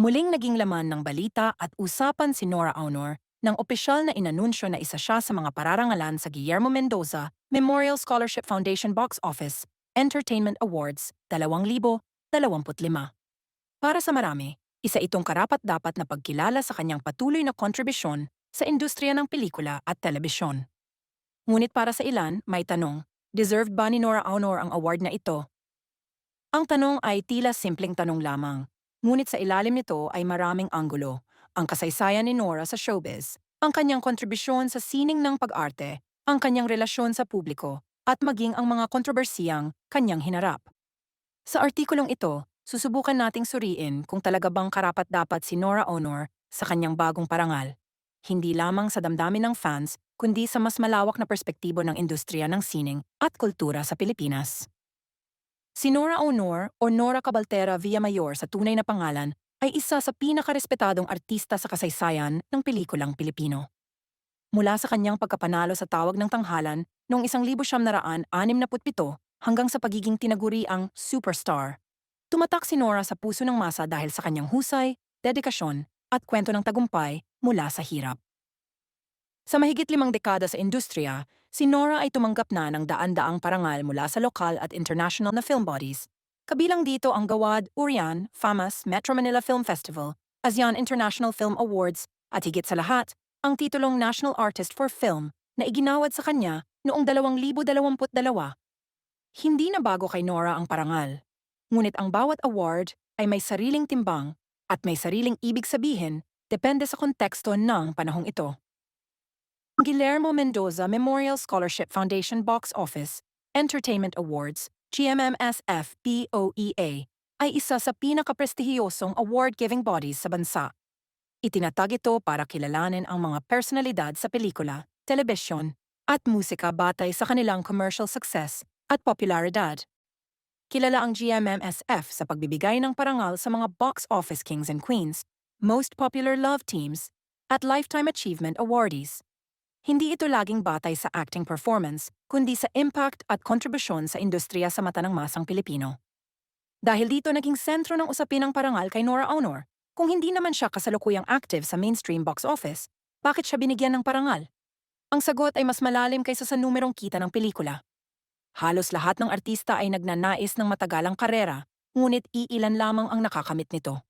Muling naging laman ng balita at usapan si Nora Aunor nang opisyal na inanunsyo na isa siya sa mga pararangalan sa Guillermo Mendoza Memorial Scholarship Foundation Box Office Entertainment Awards 2025. Para sa marami, isa itong karapat-dapat na pagkilala sa kanyang patuloy na kontribusyon sa industriya ng pelikula at telebisyon. Ngunit para sa ilan, may tanong, deserved ba ni Nora Aunor ang award na ito? Ang tanong ay tila simpleng tanong lamang, ngunit sa ilalim nito ay maraming anggulo. Ang kasaysayan ni Nora sa showbiz, ang kanyang kontribusyon sa sining ng pag-arte, ang kanyang relasyon sa publiko, at maging ang mga kontrobersiyang kanyang hinarap. Sa artikulong ito, susubukan nating suriin kung talaga bang karapat-dapat si Nora Honor sa kanyang bagong parangal. Hindi lamang sa damdamin ng fans, kundi sa mas malawak na perspektibo ng industriya ng sining at kultura sa Pilipinas. Si Nora Honor o Nora Cabaltera Villamayor sa tunay na pangalan ay isa sa pinakarespetadong artista sa kasaysayan ng pelikulang Pilipino. Mula sa kanyang pagkapanalo sa tawag ng tanghalan noong 1967 hanggang sa pagiging tinaguriang superstar, tumatak si Nora sa puso ng masa dahil sa kanyang husay, dedikasyon, at kwento ng tagumpay mula sa hirap. Sa mahigit limang dekada sa industriya, si Nora ay tumanggap na ng daan-daang parangal mula sa lokal at international na film bodies Kabilang dito ang Gawad, Urian, FAMAS, Metro Manila Film Festival, ASEAN International Film Awards, at higit sa lahat, ang titulong National Artist for Film na iginawad sa kanya noong 2022. Hindi na bago kay Nora ang parangal. Ngunit ang bawat award ay may sariling timbang at may sariling ibig sabihin depende sa konteksto ng panahong ito. Guillermo Mendoza Memorial Scholarship Foundation Box Office Entertainment Awards GMMSF POEA ay isa sa pinakaprestihiyosong award-giving bodies sa bansa. Itinatag ito para kilalanin ang mga personalidad sa pelikula, telebisyon, at musika batay sa kanilang commercial success at popularidad. Kilala ang GMMSF sa pagbibigay ng parangal sa mga box office kings and queens, most popular love teams, at lifetime achievement awardees. Hindi ito laging batay sa acting performance, kundi sa impact at kontribusyon sa industriya sa mata ng masang Pilipino. Dahil dito naging sentro ng usapin ng parangal kay Nora Honor, kung hindi naman siya kasalukuyang active sa mainstream box office, bakit siya binigyan ng parangal? Ang sagot ay mas malalim kaysa sa numerong kita ng pelikula. Halos lahat ng artista ay nagnanais ng matagalang karera, ngunit iilan lamang ang nakakamit nito.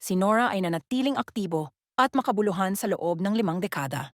Si Nora ay nanatiling aktibo at makabuluhan sa loob ng limang dekada.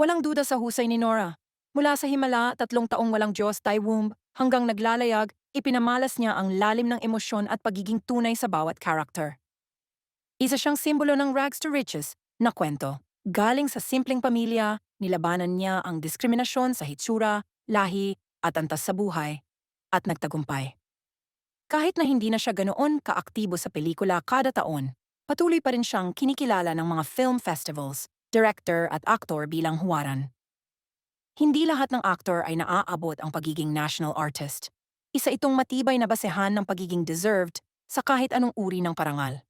Walang duda sa husay ni Nora. Mula sa himala, tatlong taong walang Diyos, Tai Womb, hanggang naglalayag, ipinamalas niya ang lalim ng emosyon at pagiging tunay sa bawat character. Isa siyang simbolo ng rags to riches na kwento. Galing sa simpleng pamilya, nilabanan niya ang diskriminasyon sa hitsura, lahi, at antas sa buhay, at nagtagumpay. Kahit na hindi na siya ganoon kaaktibo sa pelikula kada taon, patuloy pa rin siyang kinikilala ng mga film festivals director at aktor bilang huwaran. Hindi lahat ng aktor ay naaabot ang pagiging national artist. Isa itong matibay na basehan ng pagiging deserved sa kahit anong uri ng parangal.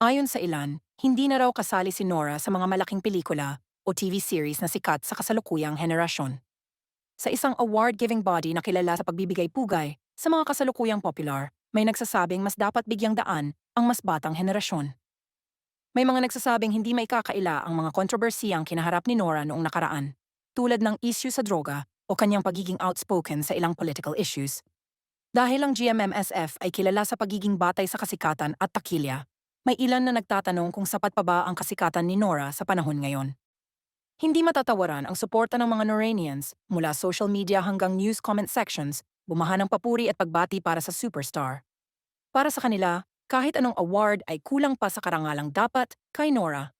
Ayon sa ilan, hindi na raw kasali si Nora sa mga malaking pelikula o TV series na sikat sa kasalukuyang henerasyon. Sa isang award-giving body na kilala sa pagbibigay pugay sa mga kasalukuyang popular, may nagsasabing mas dapat bigyang daan ang mas batang henerasyon. May mga nagsasabing hindi may kakaila ang mga kontrobersiyang kinaharap ni Nora noong nakaraan, tulad ng issue sa droga o kanyang pagiging outspoken sa ilang political issues. Dahil ang GMMSF ay kilala sa pagiging batay sa kasikatan at takilya, may ilan na nagtatanong kung sapat pa ba ang kasikatan ni Nora sa panahon ngayon. Hindi matatawaran ang suporta ng mga Noranians mula social media hanggang news comment sections, bumaha ng papuri at pagbati para sa superstar. Para sa kanila, kahit anong award ay kulang pa sa karangalang dapat kay Nora.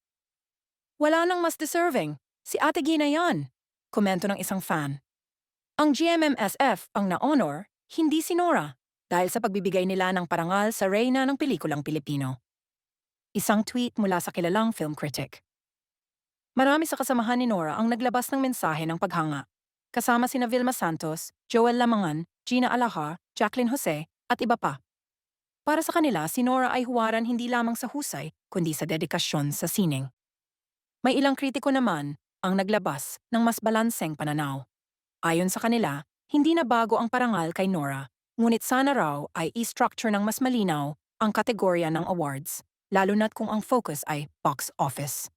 Wala nang mas deserving. Si Ate Gina yan. Komento ng isang fan. Ang GMMSF ang na-honor, hindi si Nora, dahil sa pagbibigay nila ng parangal sa reyna ng pelikulang Pilipino. Isang tweet mula sa kilalang film critic. Marami sa kasamahan ni Nora ang naglabas ng mensahe ng paghanga. Kasama sina Vilma Santos, Joel Lamangan, Gina Alahar, Jacqueline Jose, at iba pa. Para sa kanila, si Nora ay huwaran hindi lamang sa husay, kundi sa dedikasyon sa sining. May ilang kritiko naman ang naglabas ng mas balanseng pananaw. Ayon sa kanila, hindi na bago ang parangal kay Nora, ngunit sana raw ay i-structure ng mas malinaw ang kategorya ng awards. lalo na't kung ang focus ay box office.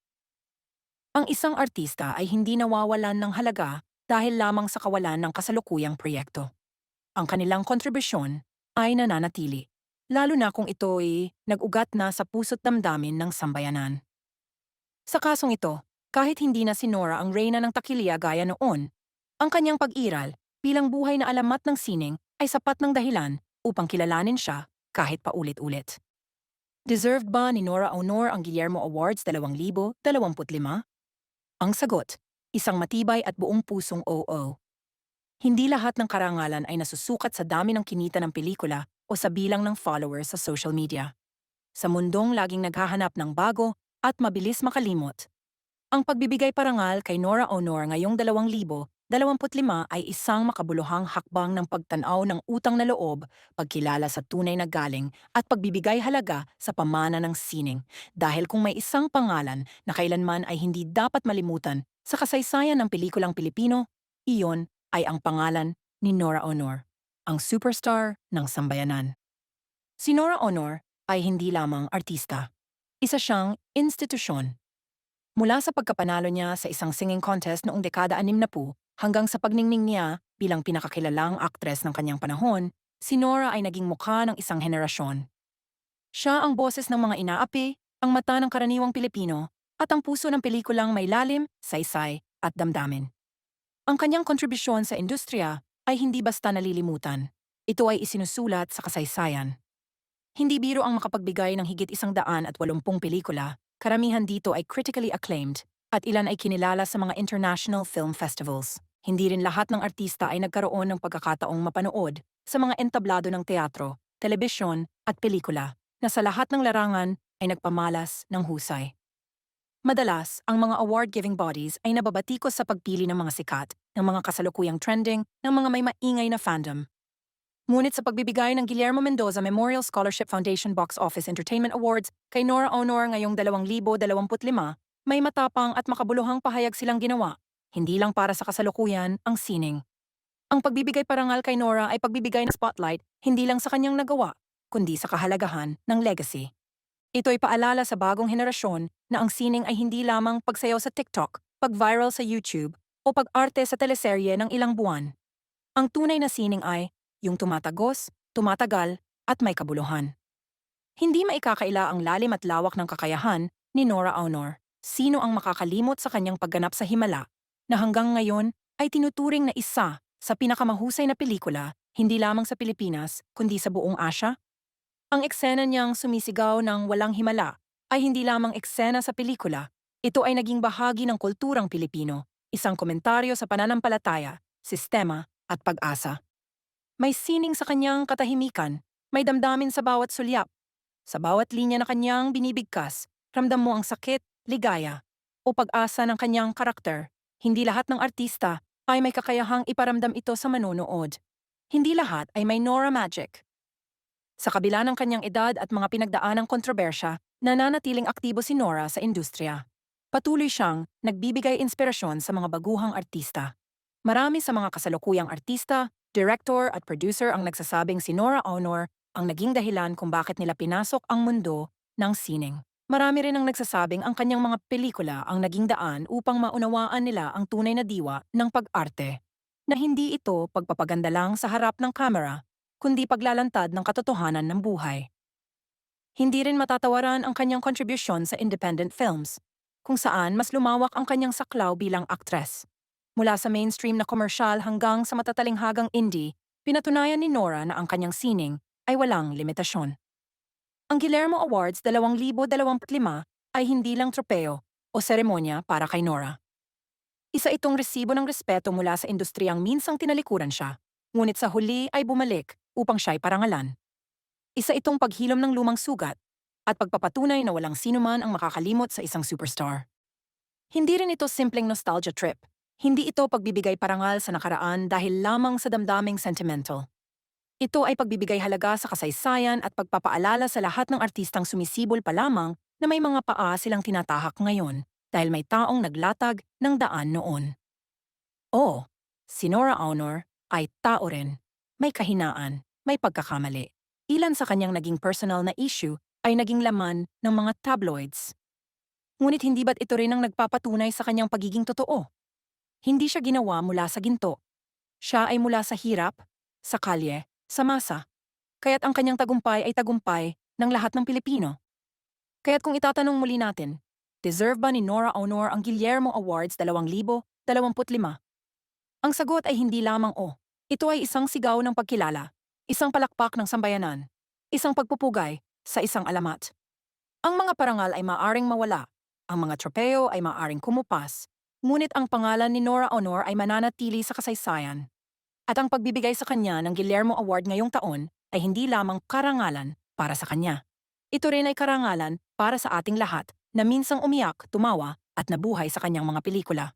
Ang isang artista ay hindi nawawalan ng halaga dahil lamang sa kawalan ng kasalukuyang proyekto. Ang kanilang kontribusyon ay nananatili, lalo na kung ito ay nag-ugat na sa puso't damdamin ng sambayanan. Sa kasong ito, kahit hindi na si Nora ang reyna ng takilya gaya noon, ang kanyang pag-iral bilang buhay na alamat ng sining ay sapat ng dahilan upang kilalanin siya kahit paulit-ulit. Deserved ba ni Nora Honor ang Guillermo Awards 2025? Ang sagot, isang matibay at buong pusong oo. Hindi lahat ng karangalan ay nasusukat sa dami ng kinita ng pelikula o sa bilang ng followers sa social media. Sa mundong laging naghahanap ng bago at mabilis makalimot, ang pagbibigay parangal kay Nora Honor ngayong 2025 ay isang makabuluhang hakbang ng pagtanaw ng utang na loob, pagkilala sa tunay na galing at pagbibigay halaga sa pamana ng sining. Dahil kung may isang pangalan na kailanman ay hindi dapat malimutan sa kasaysayan ng pelikulang Pilipino, iyon ay ang pangalan ni Nora Honor, ang superstar ng sambayanan. Si Nora Honor ay hindi lamang artista. Isa siyang institusyon. Mula sa pagkapanalo niya sa isang singing contest noong dekada 60 hanggang sa pagningning niya bilang pinakakilalang aktres ng kanyang panahon, si Nora ay naging mukha ng isang henerasyon. Siya ang boses ng mga inaapi, ang mata ng karaniwang Pilipino, at ang puso ng pelikulang may lalim, saysay, at damdamin. Ang kanyang kontribusyon sa industriya ay hindi basta nalilimutan. Ito ay isinusulat sa kasaysayan. Hindi biro ang makapagbigay ng higit isang daan at walumpung pelikula, karamihan dito ay critically acclaimed, at ilan ay kinilala sa mga international film festivals. Hindi rin lahat ng artista ay nagkaroon ng pagkakataong mapanood sa mga entablado ng teatro, telebisyon at pelikula na sa lahat ng larangan ay nagpamalas ng husay. Madalas, ang mga award-giving bodies ay nababatikos sa pagpili ng mga sikat, ng mga kasalukuyang trending, ng mga may maingay na fandom. Ngunit sa pagbibigay ng Guillermo Mendoza Memorial Scholarship Foundation Box Office Entertainment Awards kay Nora Honor ngayong 2025, may matapang at makabuluhang pahayag silang ginawa, hindi lang para sa kasalukuyan ang sining. Ang pagbibigay parangal kay Nora ay pagbibigay ng spotlight hindi lang sa kanyang nagawa, kundi sa kahalagahan ng legacy. Ito ay paalala sa bagong henerasyon na ang sining ay hindi lamang pagsayaw sa TikTok, pag-viral sa YouTube, o pag-arte sa teleserye ng ilang buwan. Ang tunay na sining ay yung tumatagos, tumatagal, at may kabuluhan. Hindi maikakaila ang lalim at lawak ng kakayahan ni Nora Honor sino ang makakalimot sa kanyang pagganap sa Himala, na hanggang ngayon ay tinuturing na isa sa pinakamahusay na pelikula hindi lamang sa Pilipinas kundi sa buong Asya? Ang eksena niyang sumisigaw ng walang himala ay hindi lamang eksena sa pelikula, ito ay naging bahagi ng kulturang Pilipino, isang komentaryo sa pananampalataya, sistema at pag-asa. May sining sa kanyang katahimikan, may damdamin sa bawat sulyap. Sa bawat linya na kanyang binibigkas, ramdam mo ang sakit, ligaya, o pag-asa ng kanyang karakter. Hindi lahat ng artista ay may kakayahang iparamdam ito sa manonood. Hindi lahat ay may Nora Magic. Sa kabila ng kanyang edad at mga pinagdaanang kontrobersya, nananatiling aktibo si Nora sa industriya. Patuloy siyang nagbibigay inspirasyon sa mga baguhang artista. Marami sa mga kasalukuyang artista, director at producer ang nagsasabing si Nora Honor ang naging dahilan kung bakit nila pinasok ang mundo ng sining. Marami rin ang nagsasabing ang kanyang mga pelikula ang naging daan upang maunawaan nila ang tunay na diwa ng pag-arte. Na hindi ito pagpapaganda lang sa harap ng kamera, kundi paglalantad ng katotohanan ng buhay. Hindi rin matatawaran ang kanyang kontribusyon sa independent films, kung saan mas lumawak ang kanyang saklaw bilang aktres. Mula sa mainstream na komersyal hanggang sa matatalinghagang indie, pinatunayan ni Nora na ang kanyang sining ay walang limitasyon. Ang Guillermo Awards 2025 ay hindi lang tropeo o seremonya para kay Nora. Isa itong resibo ng respeto mula sa industriyang minsang tinalikuran siya, ngunit sa huli ay bumalik upang siya'y parangalan. Isa itong paghilom ng lumang sugat at pagpapatunay na walang sinuman ang makakalimot sa isang superstar. Hindi rin ito simpleng nostalgia trip. Hindi ito pagbibigay parangal sa nakaraan dahil lamang sa damdaming sentimental. Ito ay pagbibigay halaga sa kasaysayan at pagpapaalala sa lahat ng artistang sumisibol pa lamang na may mga paa silang tinatahak ngayon dahil may taong naglatag ng daan noon. Oo, si Nora Honor ay tao rin. May kahinaan, may pagkakamali. Ilan sa kanyang naging personal na issue ay naging laman ng mga tabloids. Ngunit hindi ba't ito rin ang nagpapatunay sa kanyang pagiging totoo? Hindi siya ginawa mula sa ginto. Siya ay mula sa hirap, sa kalye, sa masa. Kaya't ang kanyang tagumpay ay tagumpay ng lahat ng Pilipino. Kaya't kung itatanong muli natin, deserve ba ni Nora Honor ang Guillermo Awards 2025? Ang sagot ay hindi lamang o. Ito ay isang sigaw ng pagkilala, isang palakpak ng sambayanan, isang pagpupugay sa isang alamat. Ang mga parangal ay maaring mawala, ang mga tropeo ay maaring kumupas, ngunit ang pangalan ni Nora Honor ay mananatili sa kasaysayan. At ang pagbibigay sa kanya ng Guillermo Award ngayong taon ay hindi lamang karangalan para sa kanya. Ito rin ay karangalan para sa ating lahat na minsang umiyak, tumawa at nabuhay sa kanyang mga pelikula.